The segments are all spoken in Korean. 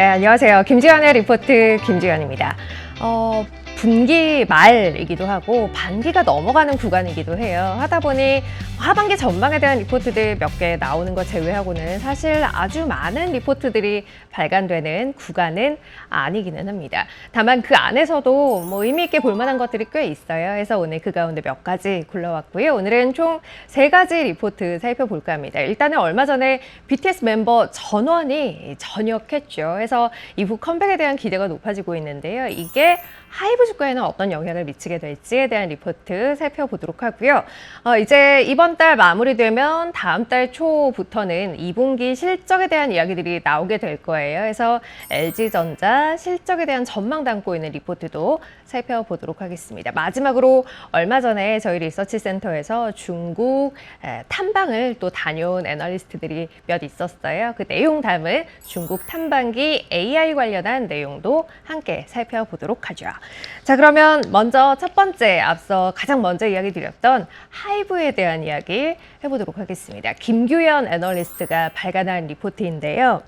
네, 안녕하세요. 김지현의 리포트 김지현입니다. 어, 분기 말이기도 하고 반기가 넘어가는 구간이기도 해요. 하다 보니 하반기 전망에 대한 리포트들 몇 개 나오는 것 제외하고는 사실 아주 많은 리포트들이 발간되는 구간은 아니기는 합니다. 다만 그 안에서도 뭐 의미 있게 볼 만한 것들이 꽤 있어요. 해서 오늘 그 가운데 몇 가지 골라왔고요. 오늘은 총 세 가지 리포트 살펴볼까 합니다. 일단은 얼마 전에 BTS 멤버 전원이 전역했죠. 해서 이후 컴백에 대한 기대가 높아지고 있는데요. 이게 하이브 주가에는 어떤 영향을 미치게 될지에 대한 리포트 살펴보도록 하고요. 어, 이제 이번 달 마무리되면 다음 달 초부터는 2분기 실적에 대한 이야기들이 나오게 될 거예요. 그래서 LG전자 실적에 대한 전망 담고 있는 리포트도 살펴보도록 하겠습니다. 마지막으로 얼마 전에 저희 리서치 센터에서 중국 에, 탐방을 또 다녀온 애널리스트들이 몇 있었어요. 그 내용 담은 중국 탐방기 AI 관련한 내용도 함께 살펴보도록 하죠. 자, 그러면 먼저 첫 번째 앞서 가장 먼저 이야기 드렸던 하이브에 대한 이야기 해보도록 하겠습니다. 김규현 애널리스트가 발간한 리포트인데요.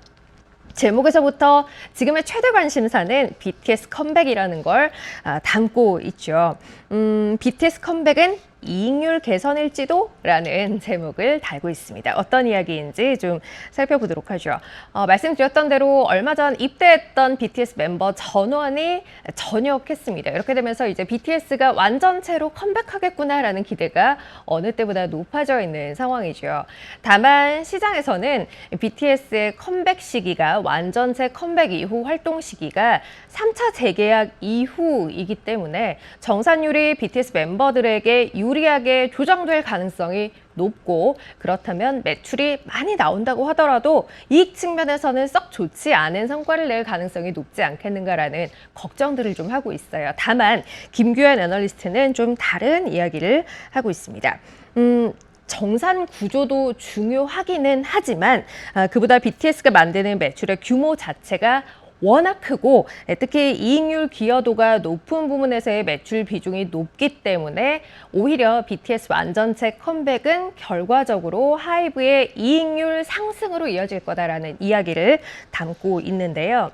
제목에서부터 지금의 최대 관심사는 BTS 컴백이라는 걸 아, 담고 있죠. 음, BTS 컴백은 이익률 개선일지도? 라는 제목을 달고 있습니다. 어떤 이야기인지 좀 살펴보도록 하죠. 어, 말씀드렸던 대로 얼마 전 입대했던 BTS 멤버 전원이 전역했습니다. 이렇게 되면서 이제 BTS가 완전체로 컴백하겠구나라는 기대가 어느 때보다 높아져 있는 상황이죠. 다만 시장에서는 BTS의 컴백 시기가 완전체 컴백 이후 활동 시기가 3차 재계약 이후이기 때문에 정산율이 BTS 멤버들에게 유 리하게 조정될 가능성이 높고 그렇다면 매출이 많이 나온다고 하더라도 이익 측면에서는 썩 좋지 않은 성과를 낼 가능성이 높지 않겠는가라는 걱정들을 좀 하고 있어요. 다만 김규현 애널리스트는 좀 다른 이야기를 하고 있습니다. 음, 정산 구조도 중요하기는 하지만 아, 그보다 BTS가 만드는 매출의 규모 자체가 워낙 크고 예, 특히 이익률 기여도가 높은 부분에서의 매출 비중이 높기 때문에 오히려 BTS 완전체 컴백은 결과적으로 하이브의 이익률 상승으로 이어질 거다라는 이야기를 담고 있는데요.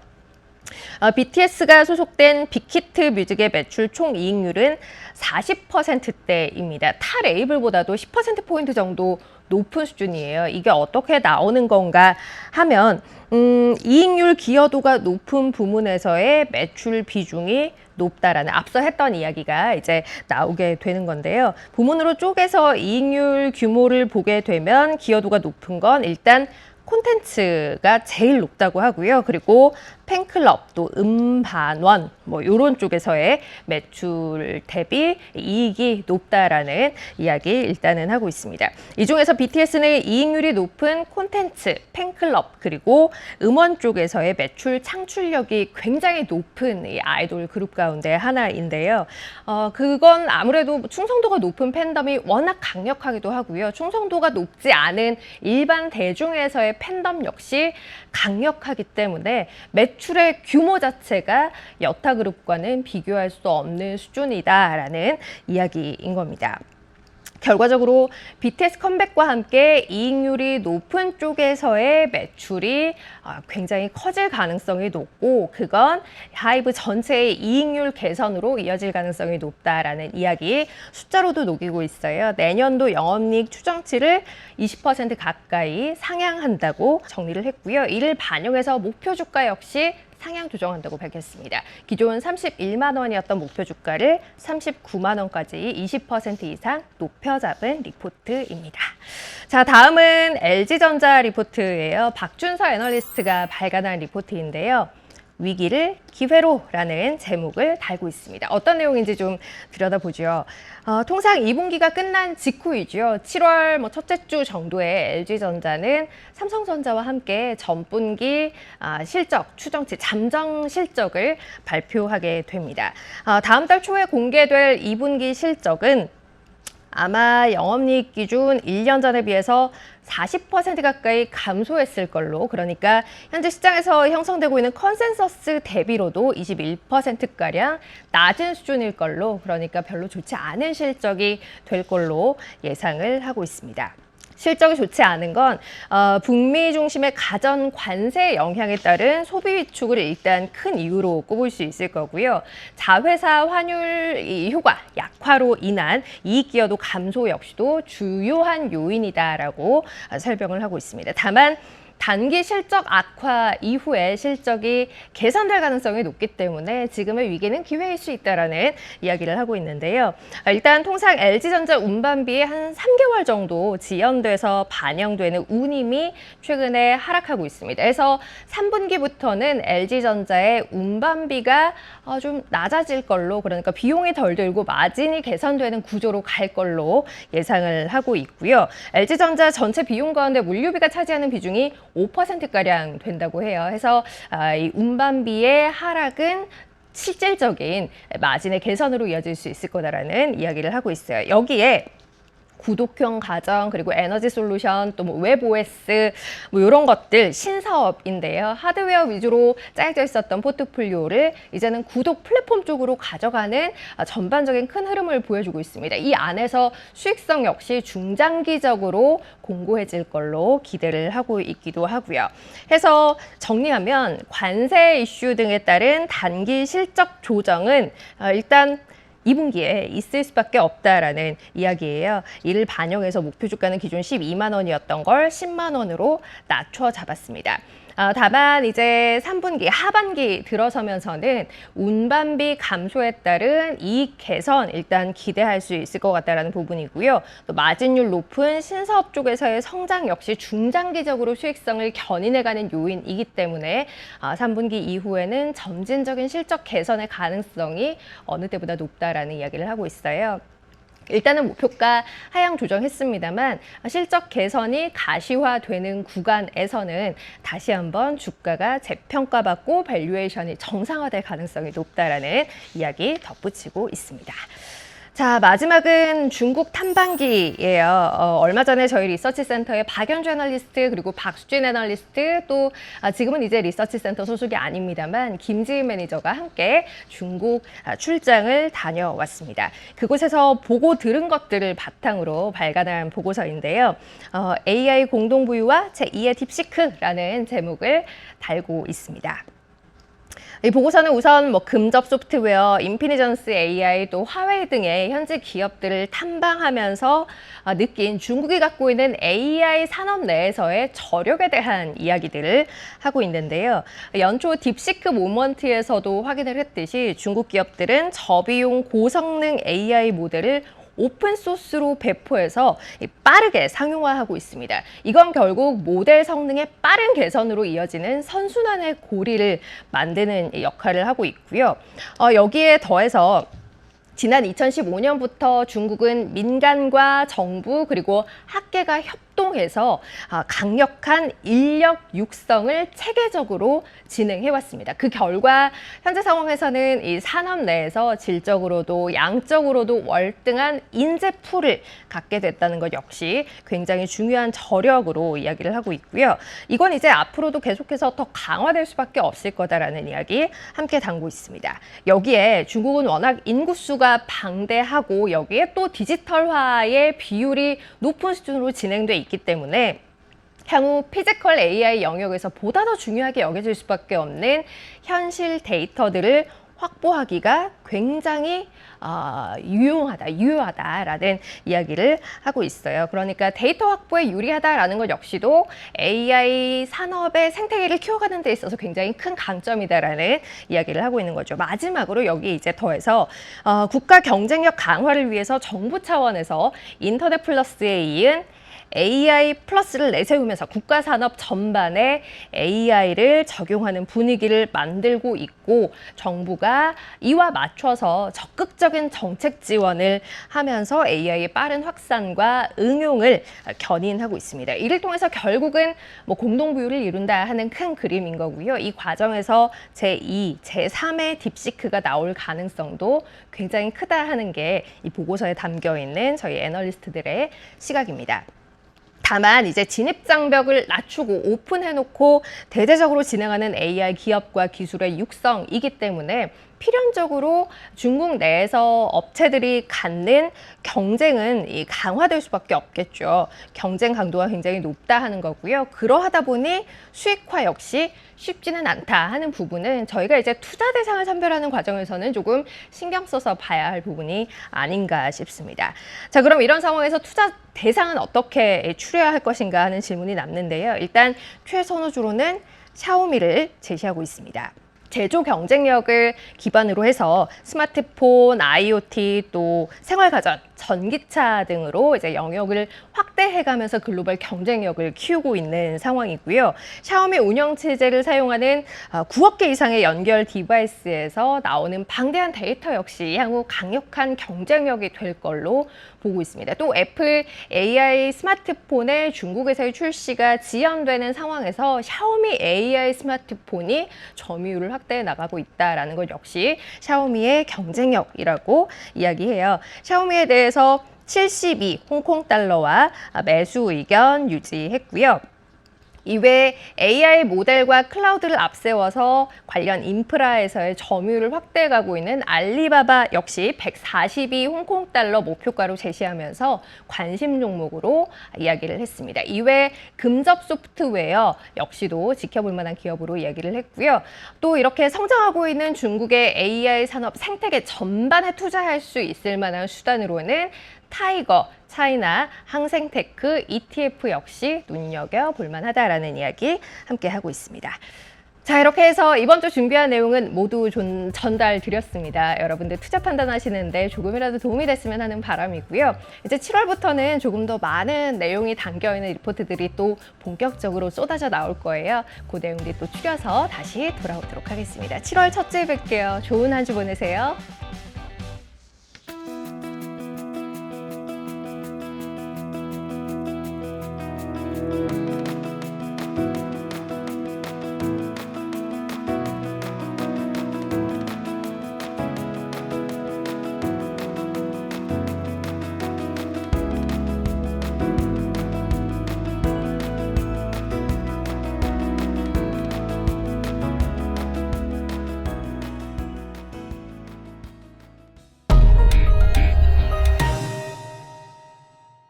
어, BTS가 소속된 빅히트 뮤직의 매출 총 이익률은 40%대입니다. 타 레이블보다도 10%포인트 정도 높은 수준이에요. 이게 어떻게 나오는 건가 하면 음, 이익률 기여도가 높은 부문에서의 매출 비중이 높다라는 앞서 했던 이야기가 이제 나오게 되는 건데요. 부문으로 쪼개서 이익률 규모를 보게 되면 기여도가 높은 건 일단 콘텐츠가 제일 높다고 하고요. 그리고 팬클럽 또 음반원 뭐 이런 쪽에서의 매출 대비 이익이 높다라는 이야기 일단은 하고 있습니다. 이 중에서 BTS는 이익률이 높은 콘텐츠, 팬클럽 그리고 음원 쪽에서의 매출 창출력이 굉장히 높은 이 아이돌 그룹 가운데 하나인데요. 어, 그건 아무래도 충성도가 높은 팬덤이 워낙 강력하기도 하고요. 충성도가 높지 않은 일반 대중에서의 팬덤 역시 강력하기 때문에 매출의 규모 자체가 여타 그룹과는 비교할 수 없는 수준이다라는 이야기인 겁니다. 결과적으로 BTS 컴백과 함께 이익률이 높은 쪽에서의 매출이 아, 굉장히 커질 가능성이 높고 그건 하이브 전체의 이익률 개선으로 이어질 가능성이 높다라는 이야기 숫자로도 녹이고 있어요. 내년도 영업이익 추정치를 20% 가까이 상향한다고 정리를 했고요. 이를 반영해서 목표 주가 역시 상향 조정한다고 밝혔습니다. 기존 31만 원이었던 목표 주가를 39만 원까지 20% 이상 높여 잡은 리포트입니다. 자, 다음은 LG전자 리포트예요. 박준서 애널리스트가 발간한 리포트인데요. 위기를 기회로라는 제목을 달고 있습니다. 어떤 내용인지 좀 들여다보죠. 어, 통상 2분기가 끝난 직후이죠. 7월 뭐 첫째 주 정도에 LG전자는 삼성전자와 함께 전분기 아, 실적 추정치 잠정 실적을 발표하게 됩니다. 아, 다음 달 초에 공개될 2분기 실적은 아마 영업이익 기준 1년 전에 비해서 40% 가까이 감소했을 걸로 그러니까 현재 시장에서 형성되고 있는 컨센서스 대비로도 21%가량 낮은 수준일 걸로 그러니까 별로 좋지 않은 실적이 될 걸로 예상을 하고 있습니다. 실적이 좋지 않은 건 어, 북미 중심의 가전 관세 영향에 따른 소비 위축을 일단 큰 이유로 꼽을 수 있을 거고요. 자회사 환율 이 효과 약화로 인한 이익 기여도 감소 역시도 주요한 요인이다라고 아, 설명을 하고 있습니다. 다만 단기 실적 악화 이후에 실적이 개선될 가능성이 높기 때문에 지금의 위기는 기회일 수 있다라는 이야기를 하고 있는데요. 아, 일단 통상 LG전자 운반비에 한 3개월 정도 지연돼서 반영되는 운임이 최근에 하락하고 있습니다. 그래서 3분기부터는 LG전자의 운반비가 어, 좀 낮아질 걸로 그러니까 비용이 덜 들고 마진이 개선되는 구조로 갈 걸로 예상을 하고 있고요. LG전자 전체 비용 가운데 물류비가 차지하는 비중이 5%가량 된다고 해요. 해서 아, 이 운반비의 하락은 실질적인 마진의 개선으로 이어질 수 있을 거다라는 이야기를 하고 있어요. 여기에 구독형 가정 그리고 에너지 솔루션 또 뭐 웹 OS 뭐 이런 것들 신사업인데요. 하드웨어 위주로 짜여져 있었던 포트폴리오를 이제는 구독 플랫폼 쪽으로 가져가는 아, 전반적인 큰 흐름을 보여주고 있습니다. 이 안에서 수익성 역시 중장기적으로 공고해질 걸로 기대를 하고 있기도 하고요. 해서 정리하면 관세 이슈 등에 따른 단기 실적 조정은 아, 일단 2분기에 있을 수밖에 없다라는 이야기예요. 이를 반영해서 목표 주가는 기존 12만 원이었던 걸 10만 원으로 낮춰 잡았습니다. 아, 다만 이제 3분기 하반기 들어서면서는 운반비 감소에 따른 이익 개선 일단 기대할 수 있을 것 같다라는 부분이고요. 또 마진율 높은 신사업 쪽에서의 성장 역시 중장기적으로 수익성을 견인해가는 요인이기 때문에 아, 3분기 이후에는 점진적인 실적 개선의 가능성이 어느 때보다 높다라는 이야기를 하고 있어요. 일단은 목표가 하향 조정했습니다만 실적 개선이 가시화되는 구간에서는 다시 한번 주가가 재평가받고 밸류에이션이 정상화될 가능성이 높다라는 이야기 덧붙이고 있습니다. 자, 마지막은 중국 탐방기예요. 어, 얼마 전에 저희 리서치 센터의 박연주 애널리스트 그리고 박수진 애널리스트 또 아, 지금은 이제 리서치 센터 소속이 아닙니다만 김지희 매니저가 함께 중국 아, 출장을 다녀왔습니다. 그곳에서 보고 들은 것들을 바탕으로 발간한 보고서인데요. 어, AI 공동 부유와 제2의 딥시크라는 제목을 달고 있습니다. 이 보고서는 우선 뭐 금접 소프트웨어, 인피니전스 AI 또 화웨이 등의 현지 기업들을 탐방하면서 아, 느낀 중국이 갖고 있는 AI 산업 내에서의 저력에 대한 이야기들을 하고 있는데요. 연초 딥시크 모먼트에서도 확인을 했듯이 중국 기업들은 저비용 고성능 AI 모델을 오픈 소스로 배포해서 빠르게 상용화하고 있습니다. 이건 결국 모델 성능의 빠른 개선으로 이어지는 선순환의 고리를 만드는 역할을 하고 있고요. 어, 여기에 더해서 지난 2015년부터 중국은 민간과 정부 그리고 학계가 협 동해서 아, 강력한 인력 육성을 체계적으로 진행해 왔습니다. 그 결과 현재 상황에서는 이 산업 내에서 질적으로도 양적으로도 월등한 인재 풀을 갖게 됐다는 것 역시 굉장히 중요한 저력으로 이야기를 하고 있고요. 이건 이제 앞으로도 계속해서 더 강화될 수밖에 없을 거다라는 이야기 함께 담고 있습니다. 여기에 중국은 워낙 인구수가 방대하고 여기에 또 디지털화의 비율이 높은 수준으로 진행돼 있기 때문에 향후 피지컬 AI 영역에서 보다 더 중요하게 여겨질 수밖에 없는 현실 데이터들을 확보하기가 굉장히 어, 유용하다, 유효하다라는 이야기를 하고 있어요. 그러니까 데이터 확보에 유리하다라는 것 역시도 AI 산업의 생태계를 키워가는 데 있어서 굉장히 큰 강점이다라는 이야기를 하고 있는 거죠. 마지막으로 여기 이제 더해서 어, 국가 경쟁력 강화를 위해서 정부 차원에서 인터넷 플러스에 이은 AI 플러스를 내세우면서 국가 산업 전반에 AI를 적용하는 분위기를 만들고 있고 정부가 이와 맞춰서 적극적인 정책 지원을 하면서 AI의 빠른 확산과 응용을 견인하고 있습니다. 이를 통해서 결국은 뭐 공동부유를 이룬다 하는 큰 그림인 거고요. 이 과정에서 제2, 제3의 딥시크가 나올 가능성도 굉장히 크다 하는 게 이 보고서에 담겨 있는 저희 애널리스트들의 시각입니다. 다만 이제 진입 장벽을 낮추고 오픈해놓고 대대적으로 진행하는 AI 기업과 기술의 육성이기 때문에 필연적으로 중국 내에서 업체들이 갖는 경쟁은 이 강화될 수밖에 없겠죠. 경쟁 강도가 굉장히 높다 하는 거고요. 그러하다 보니 수익화 역시 쉽지는 않다 하는 부분은 저희가 이제 투자 대상을 선별하는 과정에서는 조금 신경 써서 봐야 할 부분이 아닌가 싶습니다. 자, 그럼 이런 상황에서 투자 대상은 어떻게 추려야 할 것인가 하는 질문이 남는데요. 일단 최선호주로는 샤오미를 제시하고 있습니다. 제조 경쟁력을 기반으로 해서 스마트폰, IoT 또 생활 가전, 전기차 등으로 이제 영역을 확대해가면서 글로벌 경쟁력을 키우고 있는 상황이고요. 샤오미 운영 체제를 사용하는 9억 개 이상의 연결 디바이스에서 나오는 방대한 데이터 역시 향후 강력한 경쟁력이 될 걸로 보고 있습니다. 또 애플 AI 스마트폰의 중국에서의 출시가 지연되는 상황에서 샤오미 AI 스마트폰이 점유율을 확대해 나가고 있다라는 것 역시 샤오미의 경쟁력이라고 이야기해요. 샤오미에 대해 서 72 홍콩 달러와 매수 의견 유지했고요. 이외에 AI 모델과 클라우드를 앞세워서 관련 인프라에서의 점유율을 확대해 가고 있는 알리바바 역시 142 홍콩 달러 목표가로 제시하면서 관심 종목으로 이야기를 했습니다. 이외에 금접 소프트웨어 역시도 지켜볼 만한 기업으로 이야기를 했고요. 또 이렇게 성장하고 있는 중국의 AI 산업 생태계 전반에 투자할 수 있을 만한 수단으로는 타이거, 차이나, 항생테크, ETF 역시 눈여겨 볼만하다라는 이야기 함께 하고 있습니다. 자, 이렇게 해서 이번 주 준비한 내용은 모두 전, 전달 드렸습니다. 여러분들 투자 판단하시는데 조금이라도 도움이 됐으면 하는 바람이고요. 이제 7월부터는 조금 더 많은 내용이 담겨 있는 리포트들이 또 본격적으로 쏟아져 나올 거예요. 그 내용들이 또 추려서 다시 돌아오도록 하겠습니다. 7월 첫째 뵐게요. 좋은 한 주 보내세요.